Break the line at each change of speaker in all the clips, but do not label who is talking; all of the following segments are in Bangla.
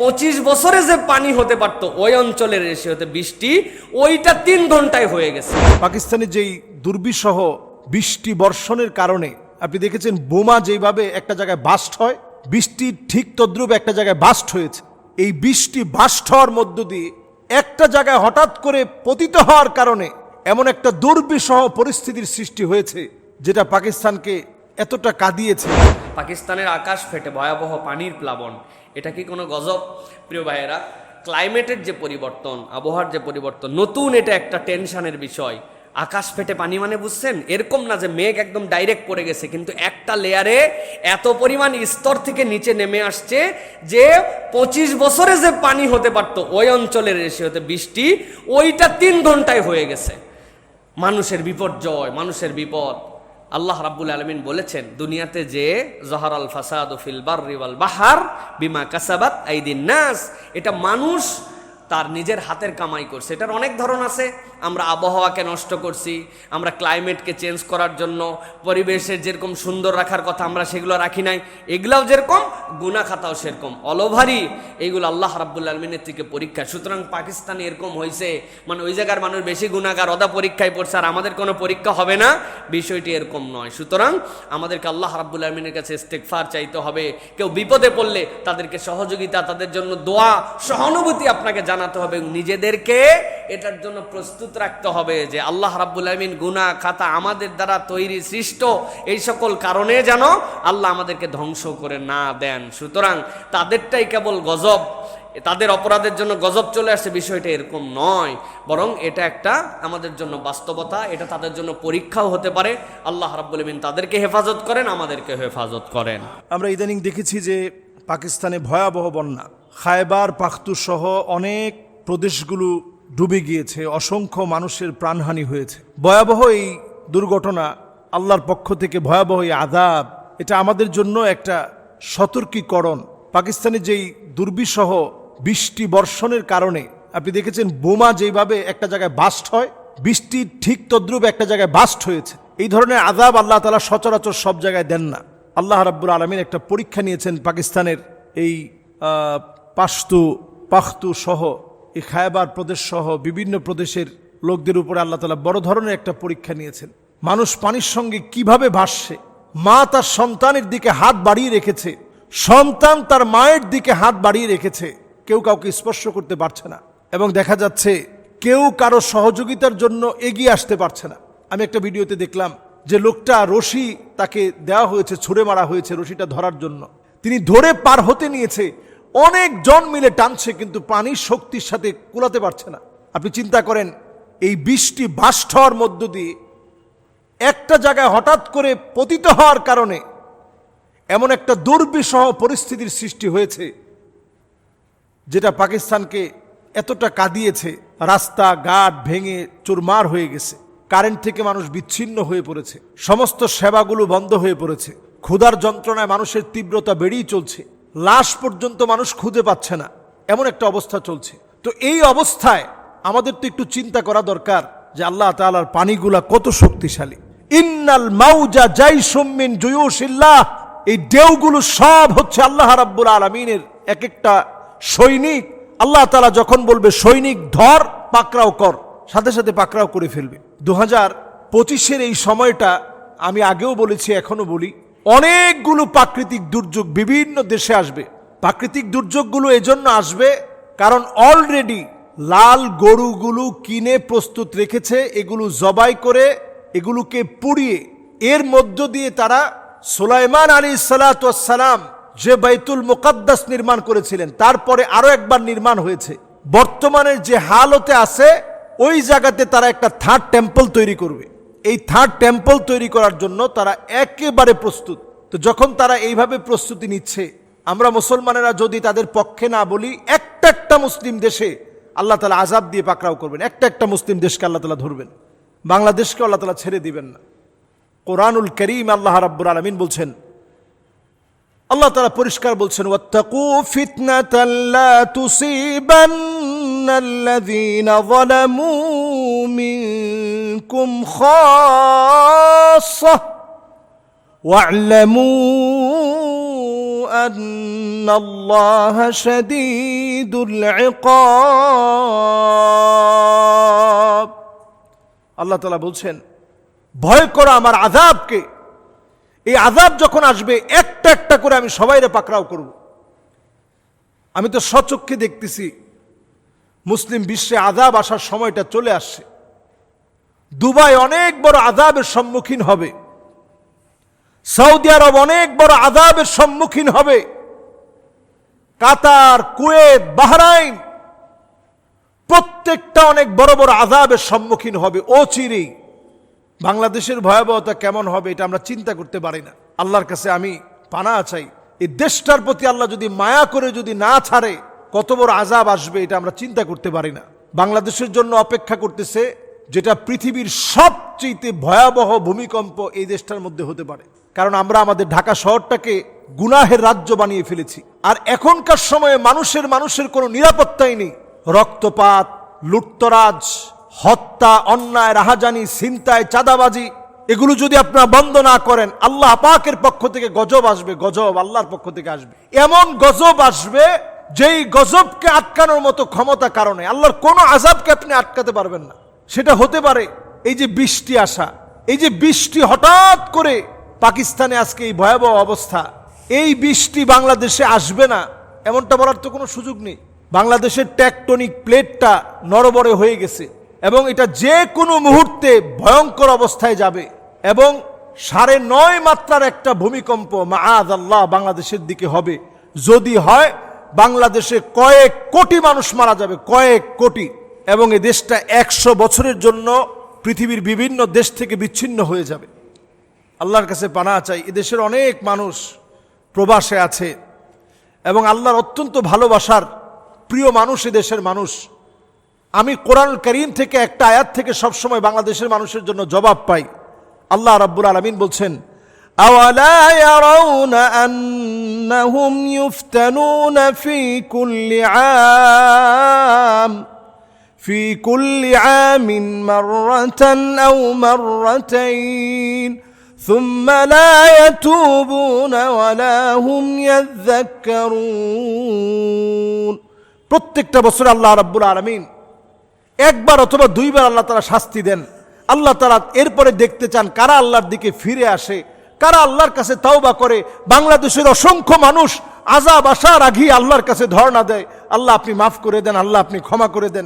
পঁচিশ বছরে যে পানি হতে পারতো ওই অঞ্চলের রেশিওতে বৃষ্টি ওইটা তিন ঘন্টায় হয়ে গেছে।
পাকিস্তানের যেই দুর্বিসহ বৃষ্টি বর্ষণের কারণে আপনি দেখেছেন বোমা যেভাবে একটা জায়গায় বাস্ট হয় বৃষ্টি ঠিক তদ্রুপ একটা জায়গায় বাস্ট হয়েছে। এই বৃষ্টি বাস্ট হওয়ার মধ্য দিয়ে একটা জায়গায় হঠাৎ করে পতিত হওয়ার কারণে এমন একটা দুর্বিসহ পরিস্থিতির সৃষ্টি হয়েছে যেটা পাকিস্তানকে এতটা কাঁদিয়েছে।
পাকিস্তানের আকাশ ফেটে ভয়াবহ পানির প্লাবন। এটা কি কোনো গজব? প্রিয় ভাইয়েরা ক্লাইমেটের যে পরিবর্তন, আবহাওয়ার যে পরিবর্তন, নতুন এটা একটা টেনশনের বিষয়। আকাশ ফেটে পানি মানে বুঝছেন? এরকম না যে মেঘ একদম ডাইরেক্ট পড়ে গেছে, কিন্তু একটা লেয়ারে এত পরিমাণ স্তর থেকে নিচে নেমে আসছে যে পঁচিশ বছরে যে পানি হতে পারতো, ওই অঞ্চলের রেশিওতে বৃষ্টি, ওইটা তিন ঘন্টায় হয়ে গেছে। মানুষের বিপর্যয়, মানুষের বিপদ। আল্লাহ রাব্বুল আলমিন বলেছেন, দুনিয়াতে যে জহর আল ফাসাদ ফিল বারিওয়াল বাহার বিমা কাসাবাত আইদিন নাস, এটা মানুষ তার নিজের হাতের কামাই করছে। এটার অনেক ধরন আছে। আমরা আবহাওয়াকে নষ্ট করছি, আমরা ক্লাইমেটকে চেঞ্জ করার জন্য, পরিবেশের যেরকম সুন্দর রাখার কথা আমরা সেগুলো রাখি নাই, এগুলাও যেরকম গুনা খাতাও সেরকম অলওভারই এইগুলো আল্লাহ রাব্বুল আলমিনের থেকে পরীক্ষা। সুতরাং পাকিস্তানে এরকম হয়েছে মানে ওই জায়গার মানুষ বেশি গুণাগার অদা পরীক্ষায় পড়ছে, আর আমাদের কোনো পরীক্ষা হবে না, বিষয়টি এরকম নয়। সুতরাং আমাদেরকে আল্লাহ রাব্বুল আলমিনের কাছে ইস্তেকফার চাইতে হবে। কেউ বিপদে পড়লে তাদেরকে সহযোগিতা, তাদের জন্য দোয়া, সহানুভূতি আপনাকে জানাতে হবে নিজেদেরকে এটার জন্য প্রস্তুত রাখতে হবে যে আল্লাহ রাব্বুল আলমিন গুনা খাতা আমাদের দ্বারা তৈরি সৃষ্ট এই সকল কারণে যেন আল্লাহ আমাদেরকে ধ্বংস করে না দেন। সুতরাং তাদেরটাই কেবল গজব। তাদের অপরাধের জন্য গজব চলে আসছে, বিষয়টা এরকম নয়। বরং এটা একটা আমাদের জন্য বাস্তবতা, এটা তাদের জন্য পরীক্ষাও হতে পারে। আল্লাহ রাব্বুল আলমিন তাদেরকে হেফাজত করেন আমাদেরকে হেফাজত করেন।
আমরা ইদানিং দেখেছি যে পাকিস্তানে ভয়াবহ বন্যা। খায়বার পাখতু সহ অনেক প্রদেশগুলো ডুবে গিয়েছে, অসংখ্য মানুষের প্রাণহানি হয়েছে। ভয়াবহ এই দুর্ঘটনা আল্লাহর পক্ষ থেকে, ভয়াবহ এই আদাব এটা আমাদের জন্য একটা সতর্কীকরণ। পাকিস্তানের যেই দুর্বিসহ বৃষ্টি বর্ষণের কারণে, আপনি দেখেছেন বোমা যেভাবে একটা জায়গায় বাস্ট হয়, বৃষ্টি ঠিক তদ্রুপ একটা জায়গায় বাস্ট হয়েছে। এই ধরনের আদাব আল্লাহ তালা সচরাচর সব জায়গায় দেন না। আল্লাহ রাব্বুল আলমিন একটা পরীক্ষা নিয়েছেন পাকিস্তানের এই পাশতু, পাখতু সহ এই খায়বার প্রদেশ সহ বিভিন্ন প্রদেশের লোকদের উপরে আল্লাহ তালা বড় ধরনের একটা পরীক্ষা নিয়েছেন। মানুষ পানির সঙ্গে কীভাবে ভাসছে, মা তার সন্তানের দিকে হাত বাড়িয়ে রেখেছে, সন্তান তার মায়ের দিকে হাত বাড়িয়ে রেখেছে, কেউ কাউকে স্পর্শ করতে পারছে না এবং দেখা যাচ্ছে কেউ কারও সহযোগিতার জন্য এগিয়ে আসতে পারছে না। আমি একটা ভিডিওতে দেখলাম যে লোকটা রশি তাকে দেওয়া হয়েছে, ছুঁড়ে মারা হয়েছে রশিটা ধরার জন্য। তিনি ধরে পার হতে নিয়েছে অনেক জন মিলে টানছে, কিন্তু পানির শক্তির সাথে কুলাতে পারছে না। আপনি চিন্তা করেন, এই বৃষ্টি বাস্ট হওয়ার মধ্য দিয়ে একটা জায়গায় হঠাৎ করে পতিত হওয়ার কারণে এমন একটা দুর্বিষহ পরিস্থিতির সৃষ্টি হয়েছে, যেটা পাকিস্তানকে এতটা কাঁদিয়েছে, রাস্তা, ঘাট ভেঙে চুরমার হয়ে গেছে। কারেন্ট থেকে মানুষ বিচ্ছিন্ন হয়ে পড়েছে। সমস্ত সেবাগুলো বন্ধ হয়ে পড়েছে। ক্ষুধার যন্ত্রণায় মানুষের তীব্রতা বেড়েই চলছে। লাশ পর্যন্ত মানুষ খুঁজে পাচ্ছে না। এমন একটা অবস্থা চলছে। তো এই অবস্থায় আমাদের তো একটু চিন্তা করা দরকার যে আল্লাহ তালার পানিগুলা কত শক্তিশালী। ইন্নাল মাউজা জাই সুম্মিন জুয়ুশিল্লাহ। এই ঢেউগুলো সব হচ্ছে আল্লাহ রাব্বুল আলমিনের এক একটা সৈনিক। আল্লাহ তালা যখন বলবে, সৈনিক ধর, পাকড়াও কর। সাথে সাথে পাকড়াও করে ফেলবে। দু হাজার পঁচিশের এই সময়টা আমি আগেও বলেছি এখনও বলি অনেকগুলো প্রাকৃতিক দুর্যোগ বিভিন্ন দেশে আসবে। প্রাকৃতিক দুর্যোগগুলো এজন্য আসবে কারণ অলরেডি লাল গরুগুলো কিনে প্রস্তুত রেখেছে, এগুলো জবাই করে, এগুলোকে পুড়িয়ে, এর মধ্য দিয়ে তারা সুলাইমান আলী সালাম যে বাইতুল মুকাদ্দাস নির্মাণ করেছিলেন, তারপরে আরও একবার নির্মাণ হয়েছে। বর্তমানের যে হালতে আছে, ওই জায়গাতে তারা একটা থার্ড টেম্পল তৈরি করবে। এই থার্ড টেম্পল তৈরি করার জন্য তারা একেবারে প্রস্তুত। তো যখন তারা এইভাবে প্রস্তুতি নিচ্ছে, আমরা মুসলমানেরা যদি তাদের পক্ষে না বলি, একটা একটা মুসলিম দেশে আল্লাহ তালা আজাব দিয়ে পাকড়াও করবেন। একটা একটা মুসলিম দেশকে আল্লাহ তালা ধরবেন। বাংলাদেশকে আল্লাহ তালা ছেড়ে দিবেন না। কোরআনুল করিম আল্লাহ রাব্বুর আলমিন বলছেন, আল্লাহ তারা পরিষ্কার বলছেন, ওয়াত্তাকু ফিতনাতাল মিনকুম খাসসাহ ওয়া'লামু আন্ন الله شديد العقاب আল্লাহ তালা বলছেন ভয় করো আমার আজাবকে এই আজাব যখন আসবে একটা একটা করে আমি সবাইরে পাকড়াও করব আমি তো সচক্ষে দেখতেছি মুসলিম বিশ্বে আজাব আসার সময়টা চলে আসছে দুবাই অনেক বড় আজাবের সম্মুখীন হবে। সৌদি আরব অনেক বড় আজাবের সম্মুখীন হবে। কাতার, কুয়েত, বাহরাইন প্রত্যেকটা অনেক বড় বড় আজাবের সম্মুখীন হবে। ও চিরেই বাংলাদেশের ভয়াবহতা কেমন হবে এটা আমরা চিন্তা করতে পারি না। আল্লাহর কাছে আমি পানা চাই। এই দেশটার প্রতি আল্লাহ যদি মায়া করে যদি না ছাড়ে, কত বড় আজাব আসবে এটা আমরা চিন্তা করতে পারি না। বাংলাদেশের জন্য অপেক্ষা করতেছে যেটা পৃথিবীর সবচেয়ে ভয়াবহ ভূমিকম্প এই দেশটার মধ্যে হতে পারে। কারণ আমরা আমাদের ঢাকা শহরটাকে গুনাহের রাজ্য বানিয়ে ফেলেছি। আর এখনকার সময়ে মানুষের মানুষের কোনো নিরাপত্তাই নেই। রক্তপাত, লুটতরাজ, হত্যা, অন্যায়, রাহাজানি, ছিনতাই, চাঁদাবাজি, এগুলো যদি আপনারা বন্ধ না করেন, আল্লাহ পাকের পক্ষ থেকে গজব আসবে, গজব আল্লাহর পক্ষ থেকে আসবে। এমন গজব আসবে যেই গজবকে আটকানোর মতো ক্ষমতা কারণে আল্লাহর কোনো আজাবকে আপনি আটকাতে পারবেন না। সেটা হতে পারে এই যে বৃষ্টি আসা। এই যে বৃষ্টি হঠাৎ করে পাকিস্তানে আজকে এই ভয়াবহ অবস্থা। এই বৃষ্টি বাংলাদেশে আসবে না, এমনটা বলার তো কোনো সুযোগ নেই। বাংলাদেশের ট্যাকটনিক প্লেটটা নরবরে হয়ে গেছে এবং এটা যে কোনো মুহূর্তে ভয়ঙ্কর অবস্থায় যাবে এবং সাড়ে নয় মাত্রার একটা ভূমিকম্প মাআদ আল্লাহ বাংলাদেশের দিকে হবে। যদি হয়, বাংলাদেশে কয়েক কোটি মানুষ মারা যাবে, কয়েক কোটি। এবং এই দেশটা একশো বছরের জন্য পৃথিবীর বিভিন্ন দেশ থেকে বিচ্ছিন্ন হয়ে যাবে আল্লাহর কাছে পানা চাই এদেশের অনেক মানুষ প্রবাসে আছে এবং আল্লাহর অত্যন্ত ভালোবাসার প্রিয় মানুষ এদেশের মানুষ আমি কোরআন করিম থেকে একটা আয়াত থেকে সবসময় বাংলাদেশের মানুষের জন্য জবাব পাই আল্লাহ রাব্বুল আলমিন বলছেন أولا يرون أنهم يفتنون في كل عام في كل عام مرة أو مرتين ثم لا يتوبون ولا هم يذكرون প্রত্যেকটা বছর আল্লাহ রাব্বুল আলমিন একবার অথবা দুইবার আল্লাহ তারা শাস্তি দেন আল্লাহ তারা এরপরে দেখতে চান কারা আল্লাহর দিকে ফিরে আসে কারা আল্লাহর কাছে তাওবা করে বাংলাদেশের অসংখ্য মানুষ আজাব আসার আগেই আল্লাহর কাছে ধর্ণা দেয় আল্লাহ আপনি মাফ করে দেন আল্লাহ আপনি ক্ষমা করে দেন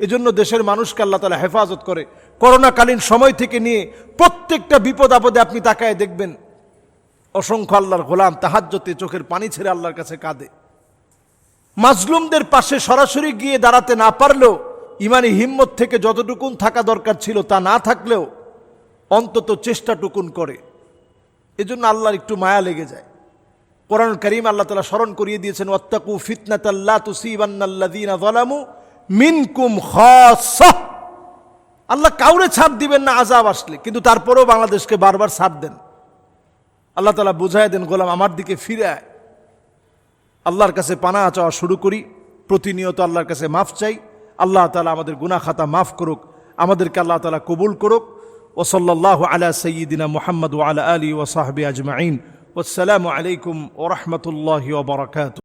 এজন্য দেশের মানুষকে আল্লাহ তালা হেফাজত করে। করোনাকালীন সময় থেকে নিয়ে প্রত্যেকটা বিপদ আপদে আপনি তাকায় দেখবেন, অসংখ্য আল্লাহর গোলাম তাহাজ্যতে চোখের পানি ছেড়ে আল্লাহর কাছে কাঁদে। মাজলুমদের পাশে সরাসরি গিয়ে দাঁড়াতে না পারলেও, ইমানি হিম্মত থেকে যতটুকুন থাকা দরকার ছিল তা না থাকলেও, অন্তত চেষ্টাটুকুন করে। এজন্য আল্লাহর একটু মায়া লেগে যায়। কোরআন করিম আল্লাহ তালা স্মরণ করিয়ে দিয়েছেন অত্তাকু ফিতনাতাল্লা তুসিবান্নাল্লাযীনা যালামু মিনকুম খাসাহ আল্লাহ কাউরে ছাড় দিবেন না আজাব আসলে, কিন্তু তারপরেও বাংলাদেশকে বারবার ছাড় দেন। আল্লাহ তালা বুঝায় দেন, গোলাম, আমার দিকে ফিরে আয়। আল্লাহর কাছে পানা চাওয়া শুরু করি, প্রতিনিয়ত আল্লাহর কাছে মাফ চাই। আল্লাহ তালা আমাদের গুনা খাতা মাফ করুক, আমাদেরকে আল্লাহ তালা কবুল করুক। ওসল্লাহ আলা সঈদিনা মোহাম্মদ আলা আলী ওসাহবি আজমাইন। আসসালামু আলাইকুম ওরহমতুল্লাহ ওবরাকাত